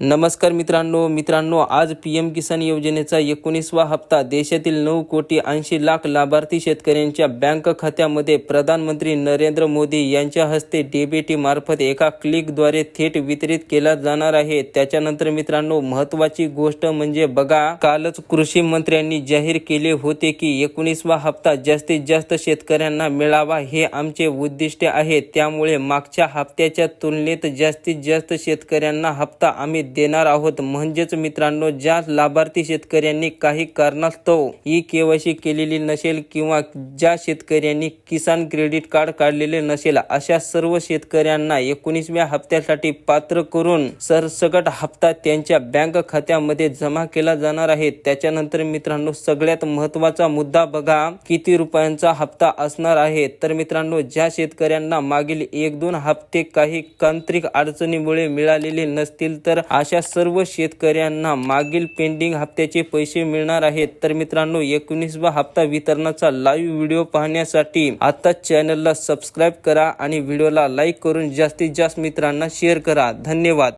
नमस्कार मित्रांनो मित्रांनो आज पी एम किसान योजनेचा एकोणीसवा हप्ता देशातील नऊ कोटी ऐंशी लाख लाभार्थी शेतकऱ्यांच्या बँक खात्यामध्ये प्रधानमंत्री नरेंद्र मोदी यांच्या हस्ते डीबीटी मार्फत एका क्लिकद्वारे थेट वितरित केला जाणार आहे. त्याच्यानंतर मित्रांनो महत्वाची गोष्ट म्हणजे बघा कालच कृषी मंत्र्यांनी जाहीर केले होते की एकोणीसवा हप्ता जास्तीत जास्त शेतकऱ्यांना मिळावा हे आमचे उद्दिष्ट आहे. त्यामुळे मागच्या हप्त्याच्या तुलनेत जास्तीत जास्त शेतकऱ्यांना हप्ता आम्ही देणार आहोत. म्हणजेच मित्रांनो ज्या लाभार्थी शेतकऱ्यांनी काही कारणास्तव ई केवायसी केलेली नसेल किंवा ज्या शेतकऱ्यांनी किसान क्रेडिट कार्ड काढलेले नसेल अशा सर्व शेतकऱ्यांना एकोणीसव्या हप्त्यासाठी पात्र करून सरसकट हप्ता त्यांच्या बँक खात्यामध्ये जमा केला जाणार आहे. त्याच्यानंतर मित्रांनो सगळ्यात महत्त्वाचा मुद्दा बघा किती रुपयांचा हप्ता असणार आहे. तर मित्रांनो ज्या शेतकऱ्यांना मागील एक दोन हप्ते काही तांत्रिक अडचणीमुळे मिळालेले नसतील तर अशा सर्व शेतकऱ्यांना मागील पेंडिंग हप्त्याचे पैसे मिळणार आहेत. तर मित्रांनो एकोणीसवा हप्ता वितरणाचा लाईव्ह व्हिडिओ पाहण्यासाठी आता चॅनलला सबस्क्राईब करा आणि व्हिडिओला लाईक करून जास्तीत जास्त मित्रांना शेअर करा. धन्यवाद.